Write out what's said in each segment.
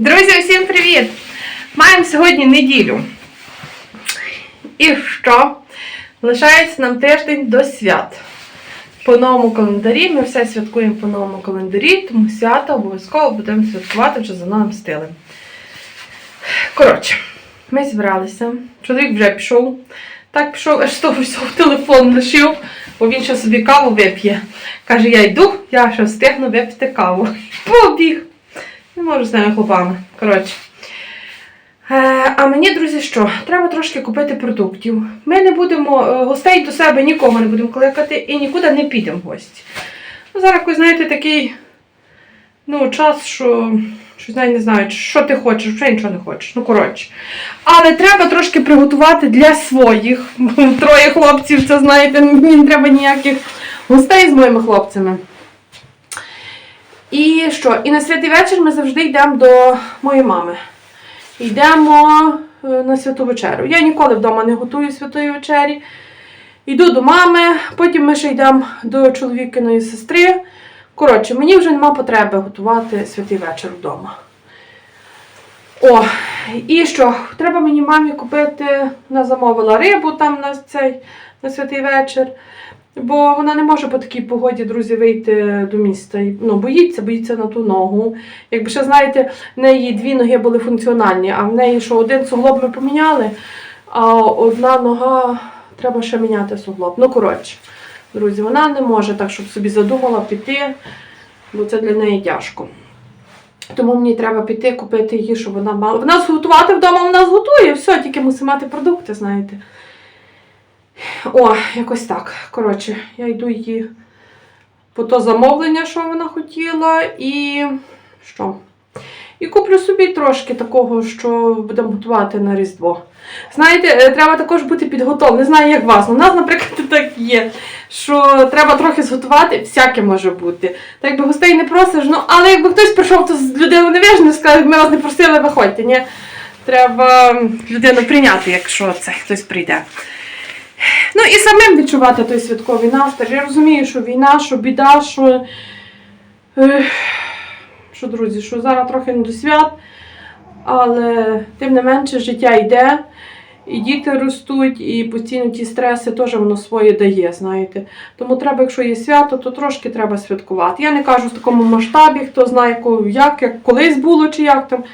Друзі, всім привіт! Маємо сьогодні неділю. І що? Лишається нам тиждень до свят. По новому календарі ми все святкуємо по новому календарі, тому свята обов'язково будемо святкувати вже за новим стилем. Коротше, ми зібралися. Чоловік вже пішов. Так пішов, аж того телефон лишив, бо він ще собі каву вип'є. Каже, я йду, я ще встигну випити каву. Побіг. Не можу з ними хлопами. Коротше. Е, а мені, друзі, що? Треба трошки купити продуктів. Ми не будемо е, гостей до себе нікого не будемо кликати і нікуди не підемо в гості. Ну, зараз, якось, знаєте, такий ну, час, що щось навіть не знаю, що ти хочеш, вже нічого не хочеш. Ну, коротше. Але треба трошки приготувати для своїх. Троє хлопців, це знаєте, не треба ніяких гостей з моїми хлопцями. І що? І на святий вечір ми завжди йдемо до моєї мами. Йдемо е, на святу вечерю. Я ніколи вдома не готую святої вечері. Йду до мами, потім ми ще йдемо до чоловікиної сестри. Коротше, мені вже нема потреби готувати святий вечір вдома. О, і що? Треба мені мамі купити, вона замовила рибу там на цей на святий вечір. Бо вона не може по такій погоді, друзі, вийти до міста. Ну, боїться, боїться на ту ногу. Якби ще, знаєте, в неї дві ноги були функціональні, а в неї що один суглоб ми поміняли, а одна нога треба ще міняти суглоб. Ну, коротше, друзі, вона не може так, щоб собі задумала піти, бо це для неї тяжко. Тому мені треба піти, купити її, щоб вона мала. Вона зготувати вдома вона зготує, все, тільки мусить мати продукти, знаєте. О, якось так. Коротше, я йду її по то замовлення, що вона хотіла, і що? І куплю собі трошки такого, що будемо готувати на Різдво. Знаєте, е, треба також бути підготовленим. Не знаю, як вас. У нас, наприклад, так є, що треба трохи зготувати, всяке може бути. Так якби гостей не просиш, ну але якби хтось прийшов, то з людиною не вижне, скаже, ми вас не просили, виходьте. Ні? Треба людину прийняти, якщо це хтось прийде. Ну і самим відчувати той святковий настрій. Я розумію, що війна, що біда, що. Що, друзі, що зараз трохи не до свят, але тим не менше життя йде, і діти ростуть, і постійно ті стреси теж воно своє дає, знаєте. Тому треба, якщо є свято, то трошки треба святкувати. Я не кажу в такому масштабі, хто знає, як, як колись було чи як там.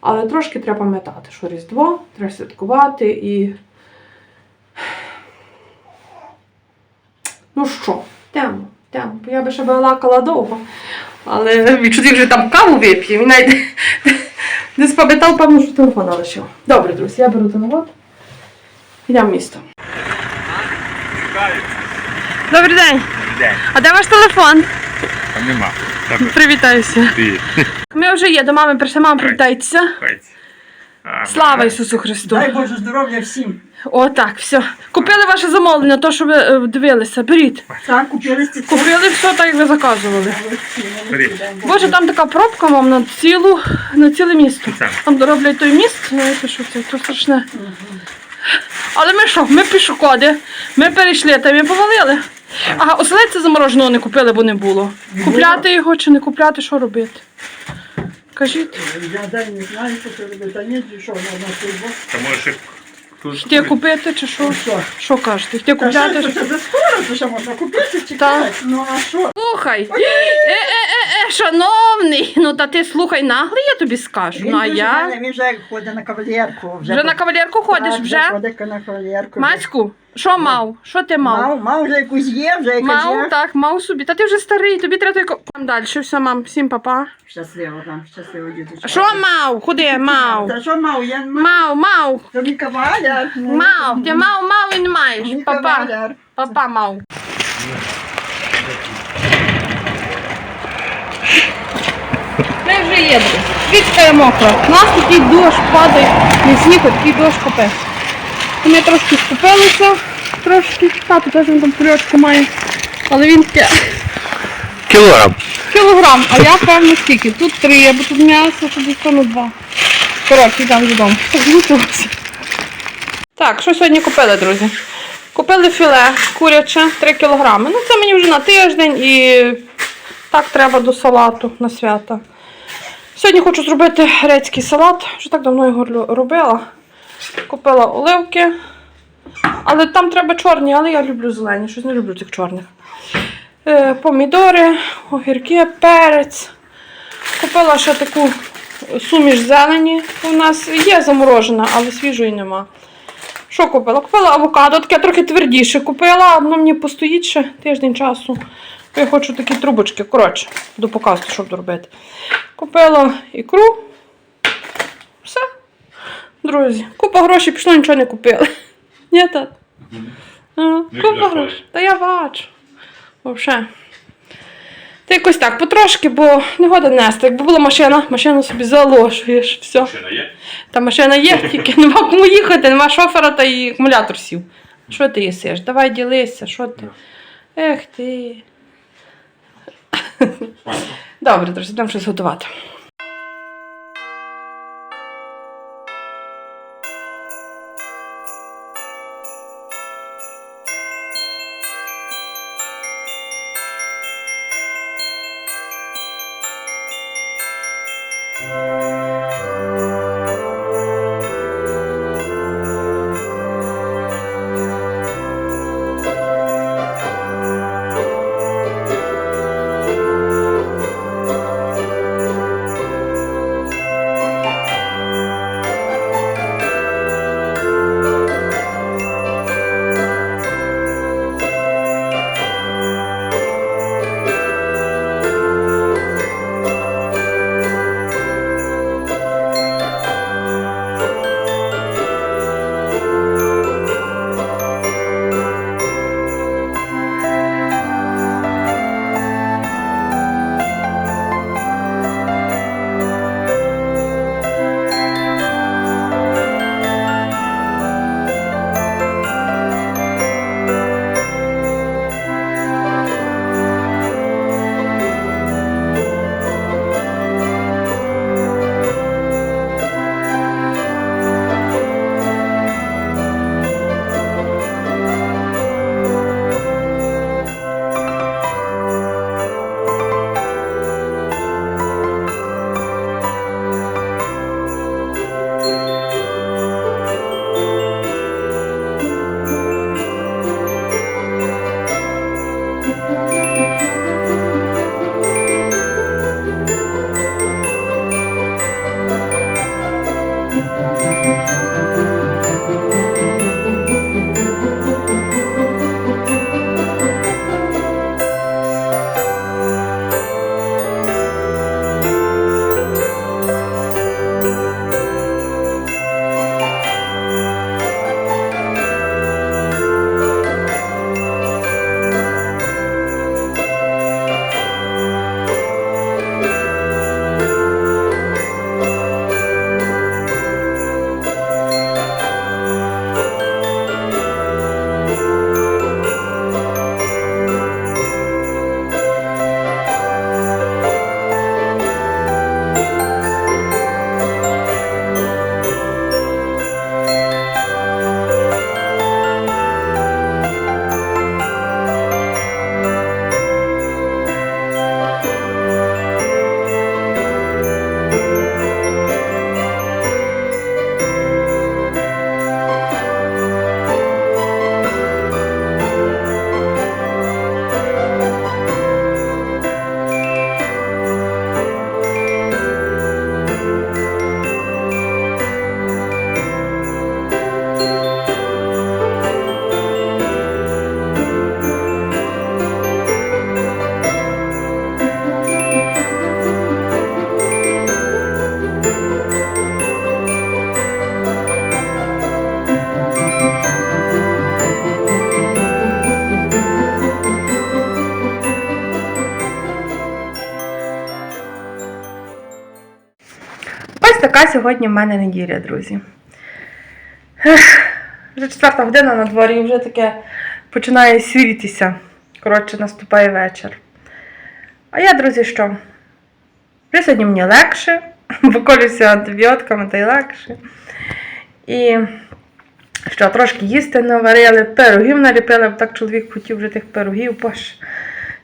Але трошки треба пам'ятати, що Різдво треба святкувати і. Ну що, йдемо. Бо Я би ще балакала довго. Але чоловік вже там каву вип'є, він навіть не спам'ятав, певно, що телефон лишив. Добре, друзі, я беру телефон. Йдемо в місто. Добрий день. День. А де ваш телефон? Там нема. Ти. Ми вже є, до мами прийшли, мама привітайтеся. Слава Ісусу Христу! Дай Боже здоров'я всім. О, так, все. Купили ваше замовлення, то, що ви е, дивилися. Беріть. Так, купили ці Купили все так, як ви заказували. Бери. Боже, там така пробка вам на цілу, на ціле місто. Це. Там дороблять той міст, знаєте, що це, то страшне. Але ми що, ми пішоходи, ми перейшли та ми повалили. Ага, оселедця замороженого не купили, бо не було. Купляти його чи не купляти, що робити? Кажіть, Я дай не знаю, що це робити. Та ні, що на нас тут. Та може тут. купити чи що? Що? Що кажете? Йти купляти? це вже скоро, то що можна купити чи Так. так. Ну а що? Слухай, е, е, е, е, шановний, ну та ти слухай наглий, я тобі скажу. Він Ну а дуже я мене, він вже ходить на кавалерку. вже на кавалерку ходиш, Так, вже? Ходить на кавалерку. Мацьку, що мав? Що ти мав? Мав, мав вже якусь є, вже якась Мав, є. так, мав собі. Та ти вже старий, тобі треба той... Там далі, все, мам, всім папа. Щасливо там, щасливо діточка. Що мав? Куди мав? Та що мав? Я мав. Мав, мав, Тобі кавалер. мав, ти мав, мав і не маєш. Папа, кавалер. папа мав. Ми вже їдемо. Свічка є мокра. У нас такий дощ падає, не сніг, а такий дощ купе. Ми трошки скупилися, трошки, тато теж він там кульочку має. Але він таке Кілограм. кілограм, а я певно скільки. Тут три, бо тут м'ясо, тут десь два. Коротше, йдемо додому. Так. Так, що сьогодні купили, друзі? Купили філе куряче 3 кілограми. Ну, це мені вже на тиждень і так треба до салату на свята. Сьогодні хочу зробити грецький салат. Вже так давно його робила. Купила оливки. Але там треба чорні, але я люблю зелені, щось не люблю цих чорних. Е, помідори, огірки, перець. Купила ще таку суміш зелені. У нас є заморожена, але свіжої нема. Що купила? Купила авокадо, таке трохи твердіше купила, воно мені постоїть ще тиждень часу. Я хочу такі трубочки, коротше, до показу, щоб доробити. Купила ікру. Друзі, купа грошей пішло, нічого не купили. Ні, тат? А, Купа грошей. Та я бачу. Взагалі. Та якось так, потрошки, бо не года нести. Якби була машина, машину собі заложуєш. Все. Машина є? Та машина є, тільки нема кому їхати, нема шофера та і акумулятор сів. Що ти їсиш? Давай ділися, що ти? Ех ти. Добре, друзі, будемо щось готувати. Така сьогодні в мене неділя, друзі. Ех, Вже четверта година на дворі, і вже таке починає сірітися. Коротше, наступає вечір. А я, друзі, що? Вже сьогодні мені легше, поколюся антибіотками та й легше. І що, трошки їсти наварили, пирогів наліпили, бо так чоловік хотів вже тих пирогів, бо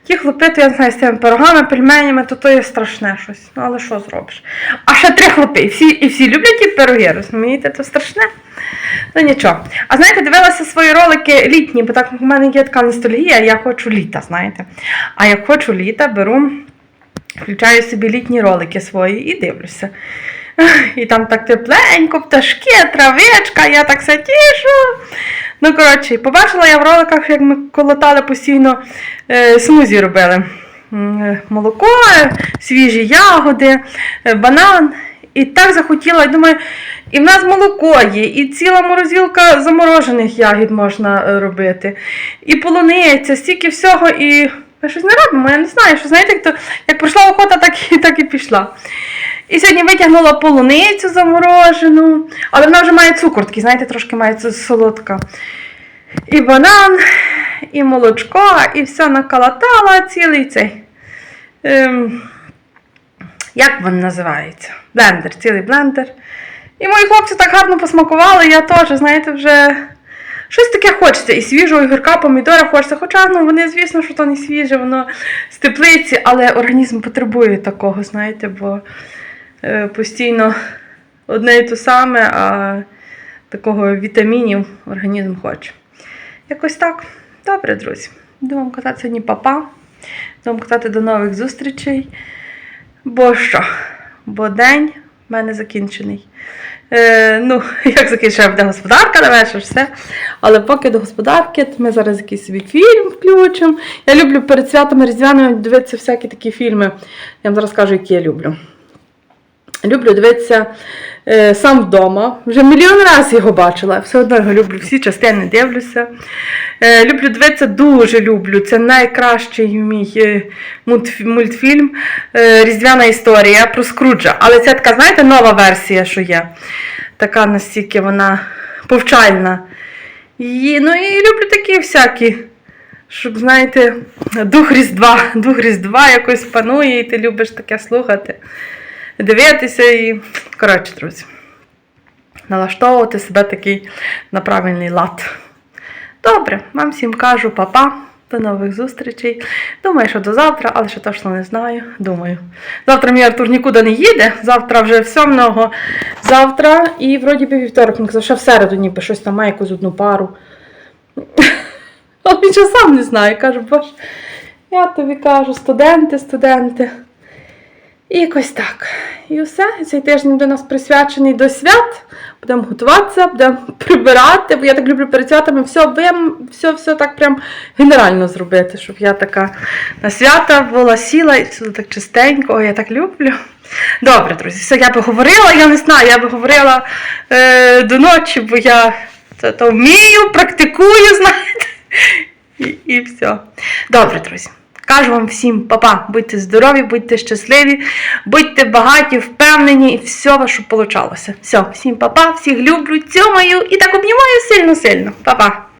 Ті хлопи, то я знаю, з тими пирогами, пельменями, то то є страшне щось. Ну, але що зробиш? А ще три хлопи, і всі, і всі люблять ті пироги, розумієте, то страшне. Ну нічого. А знаєте, дивилася свої ролики літні, бо так в мене є така ностальгія, я хочу літа, знаєте. А як хочу літа, беру, включаю собі літні ролики свої і дивлюся. І там так тепленько, пташки, травичка, я так все тішу. Ну, коротше, побачила я в роликах, як ми колотали постійно е, смузі робили. Е, Молоко, свіжі ягоди, е, банан. І так захотіла, і думаю, і в нас молоко є, і ціла морозилка заморожених ягід можна е, робити, і полуниця, стільки всього, і ми щось не робимо. Я не знаю, що знаєте, як, то, як пройшла охота, так і, так і пішла. І сьогодні витягнула полуницю заморожену, але вона вже має цукор, такий, знаєте, трошки має солодка. І банан, і молочко, і все накалатала цілий цей. Ем, як він називається? Блендер, цілий блендер. І мої хлопці так гарно посмакували, я теж, знаєте, вже щось таке хочеться. І свіжого огірка, помідора хочеться. Хоча ну, вони, звісно, що то не свіже, воно з теплиці, але організм потребує такого, знаєте, бо е, постійно одне і те саме, а такого вітамінів організм хоче. Якось так. Добре, друзі. Буду вам казати сьогодні папа. Буду казати до нових зустрічей. Бо що? Бо день в мене закінчений. Е, ну, як закінчує буде господарка на вечір, все. Але поки до господарки, ми зараз якийсь собі фільм включимо. Я люблю перед святами різдвяними дивитися всякі такі фільми. Я вам зараз кажу, які я люблю. Люблю дивитися е, сам вдома. Вже мільйон разів його бачила. Все одно його люблю, всі частини дивлюся. Е, люблю дивитися, дуже люблю. Це найкращий мій е, мультфільм е, Різдвяна історія про Скруджа. Але це така, знаєте, нова версія, що є. Така настільки вона повчальна. І, ну і люблю такі всякі. Щоб, знаєте, дух Різдва, дух Різдва якось панує, і ти любиш таке слухати дивитися і, коротше, друзі, налаштовувати себе такий на правильний лад. Добре, вам всім кажу папа. До нових зустрічей. Думаю, що до завтра, але ще точно не знаю. Думаю. Завтра мій Артур нікуди не їде. Завтра вже все много. Завтра і вроді би вівторок, казав, що в середу ніби щось там має якусь одну пару. А він ще сам не знає. Каже, боже, я тобі кажу, студенти, студенти. І якось так. І все. Цей тиждень у нас присвячений до свят. Будемо готуватися, будемо прибирати, бо я так люблю перед святами все, вим, все, все так прям генерально зробити, щоб я така на свята була сіла і все так чистенько, я так люблю. Добре, друзі, все, я би говорила, я не знаю, я би говорила е, до ночі, бо я це то вмію, практикую, знаєте. І, і все. Добре, друзі. Кажу вам всім, папа, будьте здорові, будьте щасливі, будьте багаті, впевнені, і все ваше получалося. Все, всім папа, всіх люблю, цьомаю і так обнімаю сильно-сильно. Па-па.